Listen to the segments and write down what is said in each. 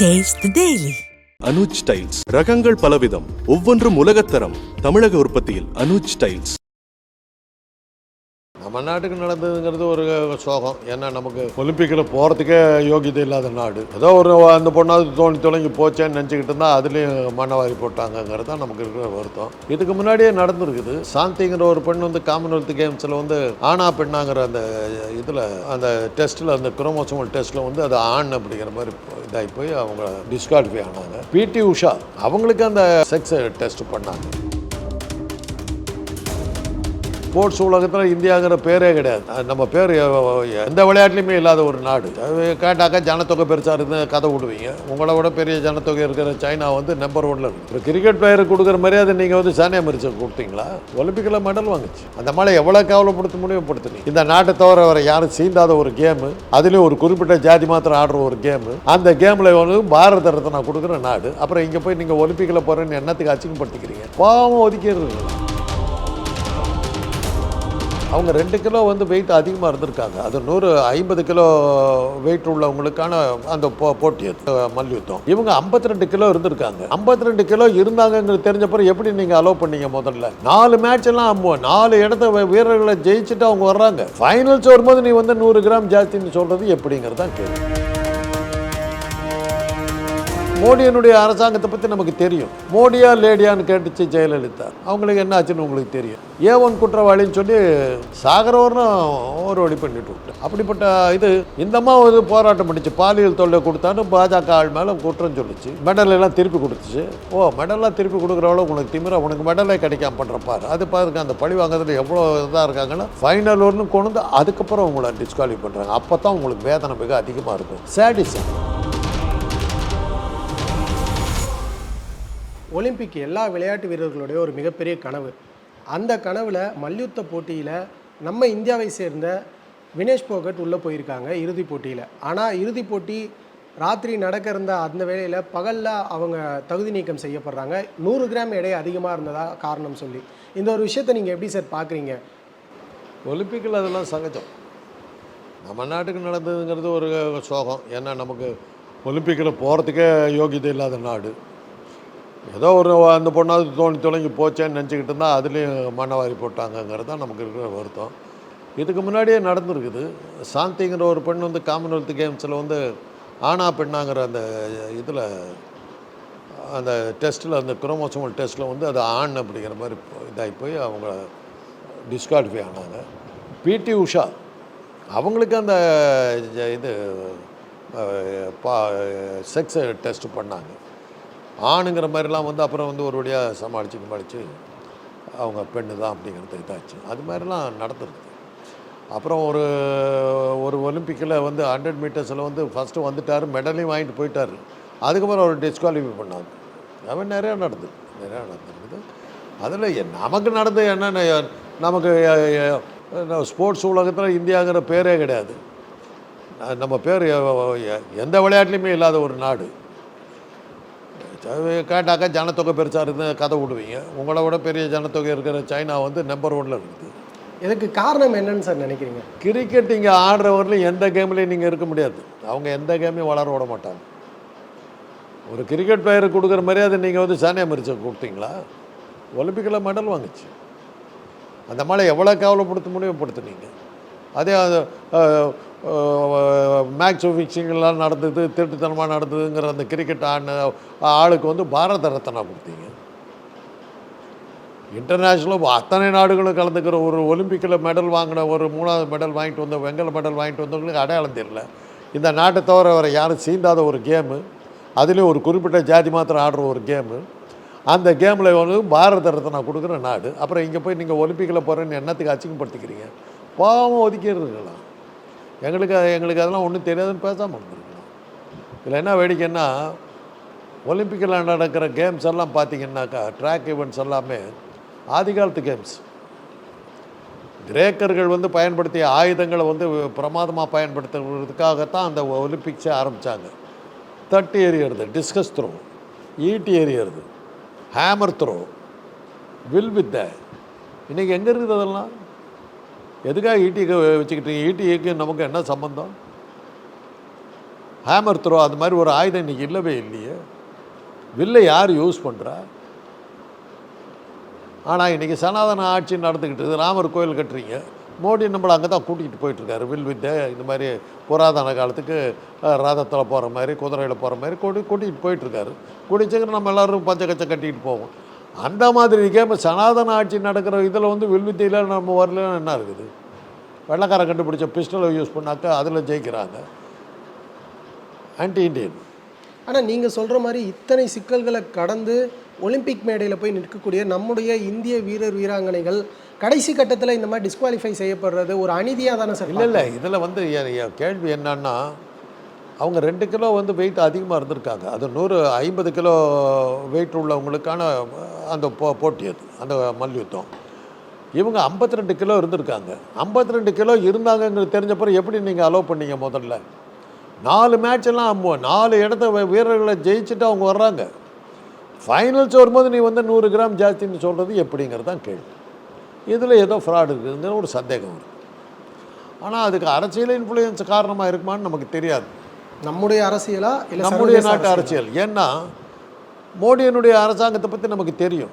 Taste daily Anuj styles ரகங்கள் பலவிதம் ஒவ்வொன்றும் உலகத்தரம் தமிழக உற்பத்தியில் அனுஜ் ஸ்டைல்ஸ் நம்ம நாட்டுக்கு நடந்ததுங்கிறது ஒரு சோகம். ஏன்னா நமக்கு ஒலிம்பிக்கில் போகிறதுக்கே யோகியதை இல்லாத நாடு. ஏதோ ஒரு அந்த பொண்ணாவது தோணி தொலைங்கி போச்சேன்னு நினச்சிக்கிட்டு இருந்தால் அதுலேயும் மண்ணவாரி போட்டாங்கங்கிறது தான் நமக்கு இருக்கிற வருத்தம். இதுக்கு முன்னாடியே நடந்திருக்குது. சாந்திங்கிற ஒரு பெண் வந்து காமன்வெல்த் கேம்ஸில் வந்து ஆனா பெண்ணாங்கிற அந்த இதில் அந்த டெஸ்ட்டில் அந்த குரோமோசோமல் டெஸ்ட்டில் வந்து அது ஆண் அப்படிங்கிற மாதிரி இதாகி போய் அவங்க டிஸ்குவாலிஃபை ஆனாங்க. பிடி உஷா அவங்களுக்கு அந்த செக்ஸ் டெஸ்ட் பண்ணாங்க. ஸ்போர்ட்ஸ் உலகத்தில் இந்தியாங்கிற பேரே கிடையாது. நம்ம பேர் எந்த விளையாட்டுலையுமே இல்லாத ஒரு நாடு. கேட்டாக்கா ஜனத்தொகை பெருசாக இருந்து கதை விடுவீங்க. உங்களை விட பெரிய ஜனத்தொகை இருக்கிற சைனா வந்து நம்பர் ஒன்ல இருக்கு. இப்போ கிரிக்கெட் பிளேயருக்கு கொடுக்குற மரியாதை நீங்கள் வந்து சானியா மிர்ச்சா கொடுத்தீங்களா? ஒலிம்பிக்கில் மெடல் வாங்குச்சு. அந்த மாதிரி எவ்வளோ கேவலப்படுத்த முடியும்? படுத்துனீங்க இந்த நாட்டை தவிர வேறு யாரும் சீண்டாத ஒரு கேமு அதுலேயும் ஒரு குறிப்பிட்ட ஜாதி மாத்திரம் ஆடுற ஒரு கேமு அந்த கேமில் வந்து பாரத ரத்னா கொடுக்குற நாடு. அப்புறம் இங்கே போய் நீங்கள் ஒலிம்பிக்கில் போகிறேன்னு என்னத்துக்கு அச்சிங்கப்படுத்திக்கிறீங்க பாவம் ஒதுக்கிறது அவங்க ரெண்டு கிலோ வந்து வெயிட் அதிகமாக இருந்திருக்காங்க. அது நூறு ஐம்பது கிலோ வெயிட் உள்ளவங்களுக்கான அந்த போ போட்டி மல்யுத்தம். இவங்க 52 ரெண்டு கிலோ இருந்திருக்காங்க. 52 ரெண்டு கிலோ இருந்தாங்கங்கிறது தெரிஞ்ச பிறகு எப்படி நீங்கள் அலோவ் பண்ணீங்க முதல்ல? நாலு மேட்ச் எல்லாம் நாலு இடத்த வீரர்களை ஜெயிச்சுட்டு அவங்க வர்றாங்க. ஃபைனல்ஸ் வரும்போது நீ வந்து நூறு கிராம் ஜாஸ்தின்னு சொல்கிறது எப்படிங்கிறது தான் கேள்வி. மோடியினுடைய அரசாங்கத்தை பற்றி நமக்கு தெரியும். மோடியா லேடியான்னு கேட்டுச்சு ஜெயலலிதா. அவங்களுக்கு என்ன ஆச்சுன்னு உங்களுக்கு தெரியும். ஏவன் குற்றவாளின்னு சொல்லி சாகரவர்னும் ஒரு வழி பண்ணிட்டு விட்டு அப்படிப்பட்ட இது இந்தம்மா ஒரு போராட்டம் பண்ணிச்சு. பாலியல் தொல்லை கொடுத்தான்னு பாஜக ஆள் மேலே குற்றம் சொல்லிச்சு. மெடல் எல்லாம் திருப்பி கொடுத்துச்சு. ஓ மெடல்லாம் திருப்பி கொடுக்குறவளோ உனக்கு திமிரா உனக்கு மெடலே கிடைக்காம பண்ணுற பாரு அது பாருங்க அந்த பழி வாங்குறதுல எவ்வளோ இதாக இருக்காங்கன்னா ஃபைனல் ஒன்று கொண்டு வந்து அதுக்கப்புறம் உங்களை டிஸ்குவாலிஃபை பண்ணுறாங்க அப்போ தான் உங்களுக்கு வேதனை மிக அதிகமாக இருக்கும். சேடிசம் ஒலிம்பிக் எல்லா விளையாட்டு வீரர்களுடைய ஒரு மிகப்பெரிய கனவு. அந்த கனவில் மல்யுத்த போட்டியில் நம்ம இந்தியாவை சேர்ந்த வினேஷ் போகட் உள்ளே போயிருக்காங்க இறுதிப் போட்டியில். ஆனால் இறுதிப் போட்டி ராத்திரி நடக்க இருந்த அந்த வேளையில் பகலில் அவங்க தகுதி நீக்கம் செய்யப்படுறாங்க. நூறு கிராம் எடை அதிகமாக இருந்ததா காரணம் சொல்லி. இந்த ஒரு விஷயத்தை நீங்கள் எப்படி சார் பார்க்குறீங்க ஒலிம்பிக்கில் அதெல்லாம் சகஜம். நம்ம நாட்டுக்கு நடந்ததுங்கிறது ஒரு சோகம். ஏன்னா நமக்கு ஒலிம்பிக்கில் போகிறதுக்கே யோகியதை இல்லாத நாடு. ஏதோ ஒரு அந்த பொண்ணாவது தோணி தொலைங்கி போச்சேன்னு நினச்சிக்கிட்டு இருந்தால் அதுலேயும் மண்ணவாரி போட்டாங்கங்கிறது தான் நமக்கு இருக்கிற வருத்தம். இதுக்கு முன்னாடியே நடந்திருக்குது. சாந்திங்கிற ஒரு பெண் வந்து காமன்வெல்த் கேம்ஸில் வந்து ஆனா பெண்ணாங்கிற அந்த இதில் அந்த டெஸ்ட்டில் அந்த குரோமோசோமல் டெஸ்ட்டில் வந்து அது ஆண் அப்படிங்கிற மாதிரி இதாகி போய் அவங்க டிஸ்குவாலிஃபை ஆனாங்க. பிடி உஷா அவங்களுக்கு அந்த இது பா செக்ஸ் டெஸ்ட் பண்ணாங்க. ஆணுங்கிற மாதிரிலாம் வந்து அப்புறம் வந்து ஒரு வழியாக சமாளித்து சமாளித்து அவங்க பெண்ணு தான் அப்படிங்கிறது இதாச்சு. அது மாதிரிலாம் நடந்துருக்கு. அப்புறம் ஒரு ஒரு ஒலிம்பிக்கில் வந்து ஹண்ட்ரட் மீட்டர்ஸில் வந்து ஃபஸ்ட்டு வந்துட்டார் மெடலையும் வாங்கிட்டு போயிட்டார். அதுக்கப்புறம் அவர் டிஸ்குவாலிஃபை பண்ணாங்க. அவன் நிறையா நடந்தது நிறையா நடந்துருக்குது. அதில் நமக்கு நடந்தது என்னென்ன நமக்கு ஸ்போர்ட்ஸ் உலகத்தில் இந்தியாங்கிற பேரே கிடையாது. நம்ம பேர் எ- எந்த விளையாட்டுலையுமே இல்லாத ஒரு நாடு. கேட்டாக்கா ஜனத்தொகை பெருசாக இருந்து கதை விடுவீங்க. உங்களை விட பெரிய ஜனத்தொகை இருக்கிற சைனா வந்து நம்பர் ஒன்ல இருக்குது. இதுக்கு காரணம் என்னன்னு சார் நினைக்கிறீங்க? கிரிக்கெட் இங்கே ஆடுறவரில் எந்த கேம்லேயும் நீங்கள் இருக்க முடியாது. அவங்க எந்த கேமையும் வளர விட மாட்டாங்க. ஒரு கிரிக்கெட் பிளேயருக்கு கொடுக்குற மரியாதை நீங்கள் வந்து சானியா மிர்ச்சா கொடுத்தீங்களா? ஒலிம்பிக்கில் மெடல் வாங்குச்சு. அந்த மாதிரி எவ்வளோ கேவலப்படுத்த முடியும் படுத்துனீங்க. அதே மேட்ச் ஃபிக்ஸிங்லாம் நடந்தது திருட்டுத்தனமாக நடந்ததுங்கிற அந்த கிரிக்கெட் ஆன ஆளுக்கு வந்து பாரத ரத்னா கொடுத்தீங்க. இன்டர்நேஷ்னலாக அத்தனை நாடுகளும் கலந்துக்கிற ஒரு ஒலிம்பிக்கில் மெடல் வாங்கின ஒரு மூணாவது மெடல் வாங்கிட்டு வந்த வெங்கல மெடல் வாங்கிட்டு வந்தவங்களுக்கு அடையாளம் தெரியல. இந்த நாட்டை தவிர வேறு யாரும் சீண்டாத ஒரு கேமு அதுலேயும் ஒரு குறிப்பிட்ட ஜாதி மாத்திரம் ஆடுற ஒரு கேமு அந்த கேமில் வந்து பாரத ரத்னா கொடுக்குற நாடு. அப்புறம் இங்கே போய் நீங்கள் ஒலிம்பிக்கில் போகிறேன்னு என்னத்துக்கு அச்சிங்கப்படுத்திக்கிறீங்க பாவம் ஒதுக்கிடுறீங்களா? எங்களுக்கு எங்களுக்கு அதெல்லாம் ஒன்றும் தெரியாதுன்னு பேசாமல் இருந்திருக்கலாம் இதில் என்ன வேடிக்கைன்னா ஒலிம்பிக்கில் நடக்கிற கேம்ஸ் எல்லாம் பார்த்தீங்கன்னாக்கா ட்ராக் ஈவெண்ட்ஸ் எல்லாமே ஆதிகாலத்து கேம்ஸ் கிரேக்கர்கள் வந்து பயன்படுத்திய ஆயுதங்களை வந்து பிரமாதமாக பயன்படுத்துறதுக்காகத்தான் அந்த ஒலிம்பிக்ஸே ஆரம்பித்தாங்க தட்டு எறியறது டிஸ்கஸ் த்ரோ ஈட்டி எறியறது ஹேமர் த்ரோ வில் வித்த இன்றைக்கி எங்கே இருக்குது அதெல்லாம்? எதுக்காக ஈட்டி வச்சுக்கிட்டீங்க? ஈட்டிக்கு நமக்கு என்ன சம்பந்தம்? ஹேமர் த்ரோ அது மாதிரி ஒரு ஆயுதம் இன்னைக்கு இல்லவே இல்லையே. வில்லை யார் யூஸ் பண்ணுறா ஆனால் இன்றைக்கி சனாதன ஆட்சி நடந்துக்கிட்டு ராமர் கோயில் கட்டுறீங்க. மோடி நம்மளை அங்கே தான் கூட்டிகிட்டு போயிட்டுருக்காரு வில் வித்தை இந்த மாதிரி புராதன காலத்துக்கு ரதத்தில் போகிற மாதிரி குதிரையில் போகிற மாதிரி கூட்டி கூட்டிகிட்டு போயிட்டுருக்காரு குடிச்சங்க நம்ம எல்லோரும் பச்சை கச்சை கட்டிக்கிட்டு போவோம். அந்த மாதிரி கேம் சனாதன ஆட்சி நடக்கிற இதில் வந்து வில் வித்தையில் நம்ம வரலன்னு என்ன இருக்குது? வெள்ளக்காரன் கண்டுபிடிச்ச பிஸ்டலை யூஸ் பண்ணாக்கா அதில் ஜெயிக்கிறாங்க. ஆன்டி இண்டியன் ஆனால் நீங்கள் சொல்கிற மாதிரி இத்தனை சிக்கல்களை கடந்து ஒலிம்பிக் மேடையில் போய் நிற்கக்கூடிய நம்முடைய இந்திய வீரர் வீராங்கனைகள் கடைசி கட்டத்தில் இந்த மாதிரி டிஸ்குவாலிஃபை செய்யப்படுறது ஒரு அநீதியாக தானே சார் இல்லை இல்லை. இதில் வந்து கேள்வி என்னன்னா அவங்க ரெண்டு கிலோ வந்து வெயிட் அதிகமாக இருந்திருக்காங்க. அது நூறு ஐம்பது கிலோ வெயிட் உள்ளவங்களுக்கான அந்த போ போட்டி அது அந்த மல்யுத்தம். இவங்க 52 ரெண்டு கிலோ இருந்திருக்காங்க. 52 ரெண்டு கிலோ இருந்தாங்கங்கிறது தெரிஞ்சப்பறம் எப்படி நீங்கள் அலோவ் பண்ணீங்க முதல்ல? நாலு மேட்ச் எல்லாம் மு- நாலு இடத்த வீரர்களை ஜெயிச்சுட்டு அவங்க வர்றாங்க. ஃபைனல்ஸ் வரும்போது நீ வந்து நூறு கிராம் ஜாஸ்தின்னு சொல்கிறது எப்படிங்கிறது தான் கேள்வி. இதில் ஏதோ ஃப்ராட் இருக்குதுங்கிற ஒரு சந்தேகம் இருக்குது ஆனால் அதுக்கு அரசியல் இன்ஃப்ளூயன்ஸ் காரணமாக இருக்குமான்னு நமக்கு தெரியாது. நம்முடைய அரசியலா இல்லை நம்முடைய நாட்டு அரசியலா? அரசியல். ஏன்னா மோடியினுடைய அரசாங்கத்தை பற்றி நமக்கு தெரியும்.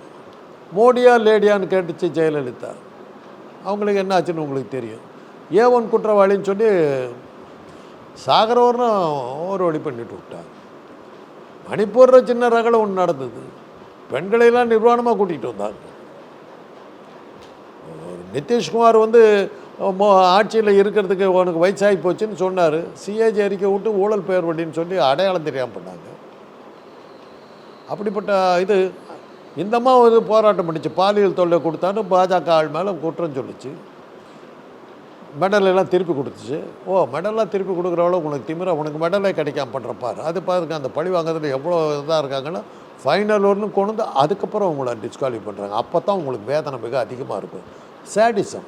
மோடியா லேடியான்னு கேட்டுச்சு ஜெயலலிதா. அவங்களுக்கு என்ன ஆச்சுன்னு உங்களுக்கு தெரியும். ஏ ஒன் குற்றவாளின்னு சொல்லி சாகரவர்னு ஒரு வழி பண்ணிட்டு விட்டாங்க. மணிப்பூரில் சின்ன ரகலை ஒன்று நடந்தது. பெண்களையெல்லாம் நிர்வாணமாக கூட்டிகிட்டு வந்தாங்க. நிதிஷ்குமார் வந்து ஆட்சியில் இருக்கிறதுக்கு உனக்கு வயசாகி போச்சுன்னு சொன்னார். சிஏஜி அறிக்கை விட்டு ஊழல் பெயர் வழின்னு சொல்லி அடையாளம் தெரியாமல் பண்ணாங்க அப்படிப்பட்ட இது இந்தம்மா ஒரு போராட்டம் பண்ணிச்சு. பாலியல் தொல்லை கொடுத்தான்னு பாஜக ஆள் மேலே குற்றம் சொல்லிச்சு. மெடலெல்லாம் திருப்பி கொடுத்துச்சு. ஓ மெடல்லாம் திருப்பி கொடுக்குற அளவுக்கு உனக்கு திமிரா உனக்கு மெடலே கிடைக்காம பண்ணுறப்பார் அது பாருங்க அந்த பழி வாங்குறதுல எவ்வளோ இதாக இருக்காங்கன்னா ஃபைனல் ஒன்று கொண்டு வந்து அதுக்கப்புறம் உங்களை டிஸ்குவாலிஃபை பண்ணுறாங்க அப்போ தான் உங்களுக்கு வேதனை மிக அதிகமாக இருக்கும். சேடிசம்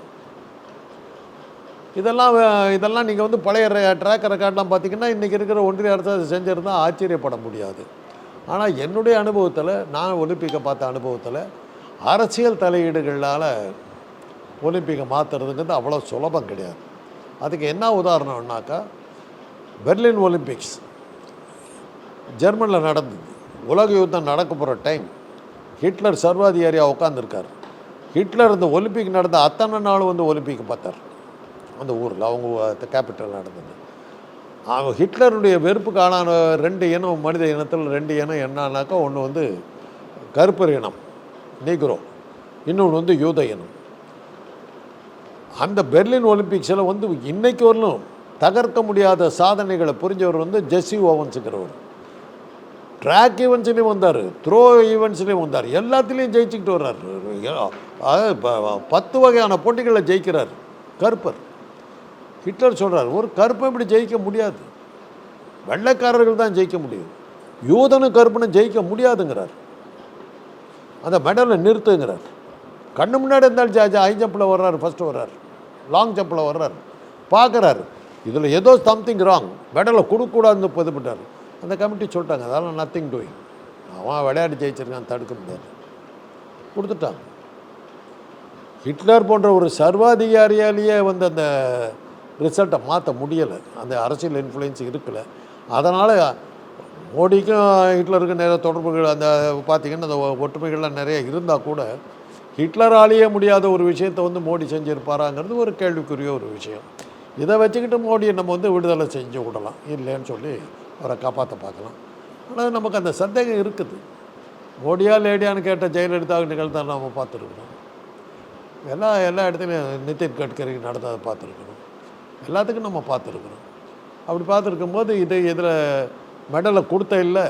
இதெல்லாம் இதெல்லாம் நீங்கள் வந்து பழைய ட்ராக் ரெக்கார்ட்லாம் பார்த்தீங்கன்னா இன்றைக்கி இருக்கிற ஒன்றிய அரசு செஞ்சிருந்தால் ஆச்சரியப்பட முடியாது. ஆனால் என்னுடைய அனுபவத்தில் நான் ஒலிம்பிக்கை பார்த்த அனுபவத்தில் அரசியல் தலையீடுகளால் ஒலிம்பிக்கை மாற்றுறதுங்கிறது அவ்வளோ சுலபம் கிடையாது. அதுக்கு என்ன உதாரணம்னாக்கா பெர்லின் ஒலிம்பிக்ஸ் ஜெர்மனில் நடந்தது. உலக யுத்தம் நடக்க போகிற டைம் ஹிட்லர் சர்வாதிகாரியாக உட்காந்துருக்கார் ஹிட்லர் இந்த ஒலிம்பிக் நடந்த அத்தனை நாள் வந்து ஒலிம்பிக் பார்த்தார். அந்த ஊரில் அவங்க கேபிட்டல் நடந்தது. அவன் ஹிட்லருடைய வெறுப்புக்கு ஆளான ரெண்டு இனம் மனித இனத்தில் ரெண்டு இனம் என்னன்னாக்கா ஒன்று வந்து கருப்பர் இனம் நீக்ரோ. இன்னொன்று வந்து யூத இனம். அந்த பெர்லின் ஒலிம்பிக்ஸில் வந்து இன்னைக்கு வரலும் தகர்க்க முடியாத சாதனைகளை புரிஞ்சவர் வந்து ஜெஸ்ஸி ஓவன்ஸுங்கிறவர். ட்ராக் ஈவெண்ட்ஸ்லேயும் வந்தார் த்ரோ ஈவெண்ட்ஸ்லேயும் வந்தார். எல்லாத்துலேயும் ஜெயிச்சுக்கிட்டு வர்றார். பத்து வகையான போட்டிகளில் ஜெயிக்கிறார் கருப்பர். ஹிட்லர் சொல்கிறார் ஒரு கருப்பை இப்படி ஜெயிக்க முடியாது. வெள்ளைக்காரர்கள் தான் ஜெயிக்க முடியும். யூதனும் கருப்பனும் ஜெயிக்க முடியாதுங்கிறார். அந்த மெடலை நிறுத்துங்கிறார். கண்ணு முன்னாடி இருந்தாலும் ஜாஜா ஹை ஜம்பில் வர்றாரு ஃபஸ்ட்டு வர்றாரு. லாங் ஜம்பில் வர்றாரு. பார்க்குறாரு இதில் ஏதோ சம்திங் ராங் மெடலை கொடுக்கக்கூடாதுன்னு பதிப்பிட்டார். அந்த கமிட்டி சொல்லிட்டாங்க அதெல்லாம் நத்திங் டூயிங் அவன் விளையாடி ஜெயிச்சிருக்கான் தடுக்க முடியாது. கொடுத்துட்டாங்க. ஹிட்லர் போன்ற ஒரு சர்வாதிகாரியாலேயே வந்து அந்த ரிசல்ட்டை மாற்ற முடியலை. அந்த அரசியல் இன்ஃப்ளூயன்ஸ் இருக்கல. அதனால் மோடிக்கும் ஹிட்லருக்கும் நிறைய தொடர்புகள் அந்த பார்த்திங்கன்னா அந்த ஒற்றுமைகள்லாம் நிறைய இருந்தால் கூட ஹிட்லராலேயே முடியாத ஒரு விஷயத்தை வந்து மோடி செஞ்சுருப்பாராங்கிறது ஒரு கேள்விக்குரிய ஒரு விஷயம். இதை வச்சுக்கிட்டு மோடியை நம்ம வந்து விடுதலை செஞ்சு விடலாம். இல்லைன்னு சொல்லி அவரை காப்பாற்ற பார்க்கலாம். ஆனால் நமக்கு அந்த சந்தேகம் இருக்குது. மோடியா லேடியான்னு கேட்ட ஜெயலலிதா நிகழ்த்த நம்ம பார்த்துருக்குறோம். எல்லா எல்லா இடத்துலையும் நிதின் கட்கரி நடந்ததை பார்த்துருக்கணும் எல்லாத்துக்கும் நம்ம பார்த்துருக்குறோம் அப்படி பார்த்துருக்கும் போது இது இதில் மெடலை கொடுத்த இல்லை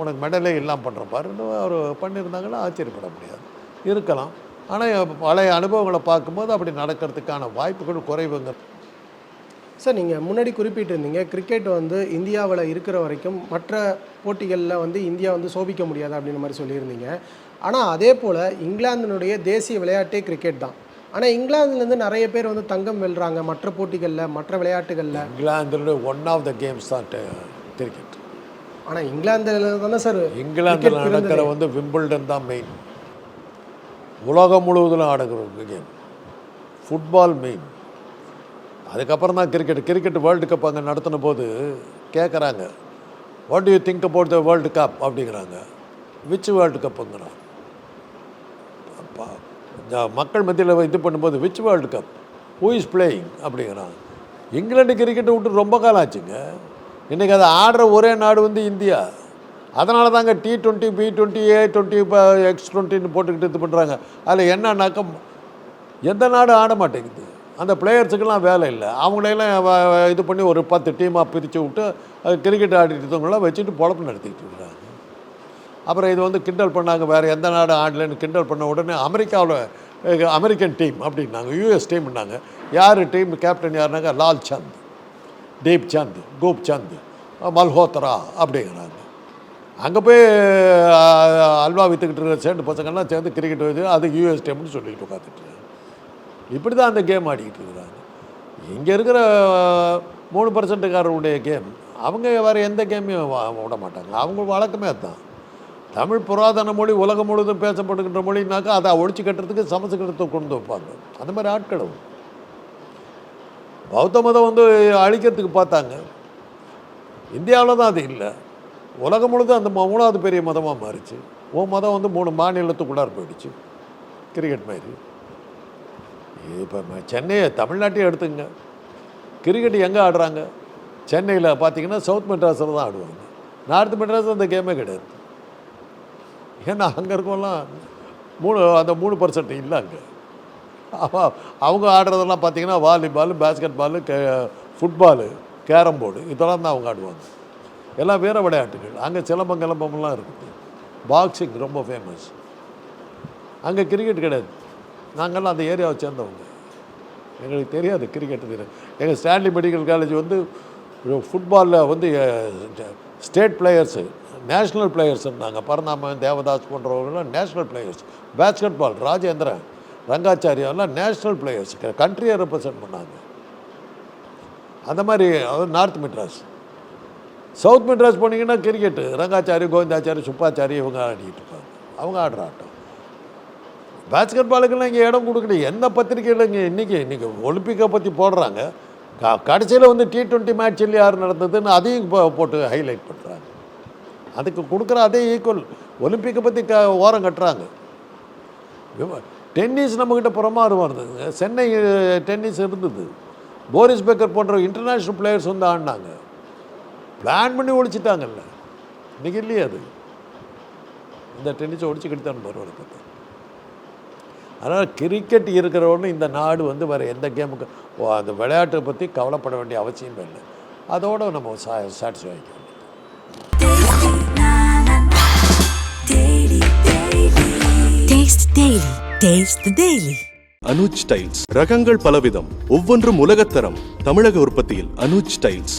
உனக்கு மெடலே இல்லாமல் பண்ணுற பாருன்னு அவர் பண்ணியிருந்தாங்கன்னா ஆச்சரியப்பட முடியாது. இருக்கலாம். ஆனால் பழைய அனுபவங்களை பார்க்கும்போது அப்படி நடக்கிறதுக்கான வாய்ப்புகள் குறைவுங்க. சார் நீங்கள் முன்னாடி குறிப்பிட்டிருந்தீங்க கிரிக்கெட் வந்து இந்தியாவில் இருக்கிற வரைக்கும் மற்ற போட்டிகளில் வந்து இந்தியா வந்து சோபிக்க முடியாது அப்படின்ற மாதிரி சொல்லியிருந்தீங்க. ஆனால் அதே போல் இங்கிலாந்தினுடைய தேசிய விளையாட்டே கிரிக்கெட் தான். ஆனால் இங்கிலாந்துலேருந்து நிறைய பேர் வந்து தங்கம் வெல்றாங்க மற்ற போட்டிகளில் மற்ற விளையாட்டுகளில். இங்கிலாந்தினுடைய ஒன் ஆஃப் த கேம்ஸ் தான் கிரிக்கெட் ஆனால் இங்கிலாந்தில் தானே சார் இங்கிலாந்தில் நடக்கிற. வந்து விம்பிள்டன் தான் மெயின் உலகம் முழுவதிலும் ஆடுகிற கேம் ஃபுட்பால் மெயின் அதுக்கப்புறம் தான் கிரிக்கெட் கிரிக்கெட் வேர்ல்டு கப் அங்கே நடத்தின போது கேட்குறாங்க what do you think about the world cup அப்படிங்கிறாங்க. விச் வேர்ல்டு கப்புங்கிறான் மக்கள் மத்தியில் இது பண்ணும்போது which world cup who is playing அப்படிங்கிறாங்க. இங்கிலாந்து கிரிக்கெட்டை விட்டு ரொம்ப காலம் ஆச்சுங்க. இன்றைக்கி அதை ஆடுற ஒரே நாடு வந்து இந்தியா. அதனால தாங்க T twenty P twenty A twenty இப்போ எக்ஸ் டுவெண்ட்டின்னு போட்டுக்கிட்டு இது பண்ணுறாங்க அதில் என்னன்னாக்க எந்த நாடும் ஆட மாட்டேங்குது. அந்த பிளேயர்ஸுக்கெல்லாம் வேலை இல்லை. அவங்களையெல்லாம் இது பண்ணி ஒரு பத்து டீமாக பிரித்து விட்டு அது கிரிக்கெட் ஆடிட்டு இருக்கவங்களாம் வச்சுட்டு பொழப்பு நடத்திக்கிட்டு இருக்கிறாங்க. அப்புறம் இது வந்து கிண்டல் பண்ணாங்க வேறு எந்த நாடு ஆடலைன்னு கிண்டல் பண்ண உடனே அமெரிக்காவில் அமெரிக்கன் டீம் அப்படின்னாங்க யூஎஸ் டீம்னாங்க யார் டீம் கேப்டன் யாருனாங்க லால் சந்த் தீப் சந்த் கோப் சந்த் மல்ஹோத்ரா அப்படிங்கிறாங்க. அங்கே போய் அல்வா விற்றுக்கிட்டு இருக்கிற சேர்ந்து பசங்கள்லாம் சேர்ந்து கிரிக்கெட் வச்சு அது யூஎஸ் டீம்னு சொல்லிட்டு உட்காந்துட்டு இப்படி தான் அந்த கேம் ஆடிக்கிட்டு இருக்கிறாங்க. இங்கே இருக்கிற மூணு பர்சன்ட்டுக்காரருடைய கேம் அவங்க வேறு எந்த கேமையும் விட மாட்டாங்க. அவங்க வழக்கமே அதுதான் தமிழ் புராதன மொழி உலகம் முழுவதும் பேசப்படுகின்ற மொழினாக்கா அதை ஒழிச்சு கட்டுறதுக்கு சமஸ்கிருதத்தை கொண்டு வைப்பாங்க. அந்த மாதிரி ஆட்களும் பௌத்த மதம் வந்து அழிக்கிறதுக்கு பார்த்தாங்க. இந்தியாவில் தான் அது இல்லை. உலகம் முழுதும் அந்த ம- மூணாவது பெரிய மதமாக மாறிச்சு. உன் மதம் வந்து மூணு மாநிலத்துக்குள்ளார் போயிடுச்சு. கிரிக்கெட் மாதிரி. இப்போ சென்னையை தமிழ்நாட்டையே எடுத்துங்க கிரிக்கெட் எங்கே ஆடுறாங்க? சென்னையில் பார்த்தீங்கன்னா சவுத் மெட்ராஸில் தான் ஆடுவாங்க. நார்த் மெட்ராஸில் அந்த கேமே கிடையாது. ஏன்னா அங்கே இருக்கவெல்லாம் மூணு அந்த மூணு பர்சன்ட் இல்லை அங்கே. அவங்க ஆடுறதெல்லாம் பார்த்தீங்கன்னா வாலிபால் பேஸ்கெட் பாலு கே ஃபுட்பாலு கேரம் போர்டு இதெல்லாம் தான் அவங்க ஆடுவாங்க. எல்லாம் வீர விளையாட்டுகள். அங்கே சிலம்பம் கிளம்பம்லாம் இருக்குது. பாக்ஸிங் ரொம்ப ஃபேமஸ் அங்கே கிரிக்கெட் கிடையாது. நாங்கள்லாம் அந்த ஏரியாவை சேர்ந்தவங்க. எங்களுக்கு தெரியாது கிரிக்கெட் தெரியாது எங்கள் ஸ்டான்லி மெடிக்கல் காலேஜ் வந்து ஃபுட்பாலில் வந்து ஸ்டேட் பிளேயர்ஸு நேஷ்னல் பிளேயர்ஸ் இருந்தாங்க பரந்தாமன் தேவதாஸ் போன்றவர்கள்லாம் நேஷ்னல் பிளேயர்ஸ் பேஸ்கெட் பால் ராஜேந்திரன் ரங்காச்சாரியாலாம் நேஷ்னல் பிளேயர்ஸ் கண்ட்ரியை ரெப்ரசன்ட் பண்ணாங்க. அந்த மாதிரி அதாவது நார்த் மெட்ராஸ் சவுத் மெட்ராஸ் போனீங்கன்னா கிரிக்கெட்டு ரங்காச்சாரி கோவிந்தாச்சாரி சுப்பாச்சாரி இவங்க ஆடிட்டு இருக்காங்க. அவங்க ஆடுற ஆட்டம். பேஸ்கெட் பாலுக்கெல்லாம் இங்கே இடம் கொடுக்கல. எந்த பத்திரிக்கையில் இங்கே இன்றைக்கி இன்றைக்கி ஒலிம்பிக்கை பற்றி போடுறாங்க. க கடைசியில் வந்து டி டுவெண்ட்டி மேட்ச் சொல்லி யார் நடந்ததுன்னு அதையும் போ- போட்டு ஹைலைட் பண்ணுறாங்க அதுக்கு கொடுக்குற அதே ஈக்குவல் ஒலிம்பிக்கை பற்றி க ஓரம் கட்டுறாங்க. டென்னிஸ் நம்மக்கிட்ட புறமாறு வருது. சென்னை டென்னிஸ் இருந்தது. போரிஸ் பேக்கர் போன்ற இன்டர்நேஷ்னல் பிளேயர்ஸ் வந்து ஆடினாங்க. பிளான் பண்ணி ஒழிச்சிட்டாங்கல்ல. இன்னைக்கு இல்லையே அது. இந்த டென்னிஸை ஒழிச்சுக்கிட்டு தான் வருவார் பார்த்தா அதனால் கிரிக்கெட் இருக்கிறவொன்னு இந்த நாடு வந்து வேறு எந்த கேமுக்கு அந்த விளையாட்டை பற்றி கவலைப்பட வேண்டிய அவசியமே இல்லை. அதோடு நம்ம சா சாட்டிஸ்ஃபைக்கும் taste daily taste daily Anuj tiles ரகங்கள் பலவிதம் ஒவ்வொன்றும் உலகத்தரம் தமிழக உற்பத்தியில் அனுஜ் டைல்ஸ்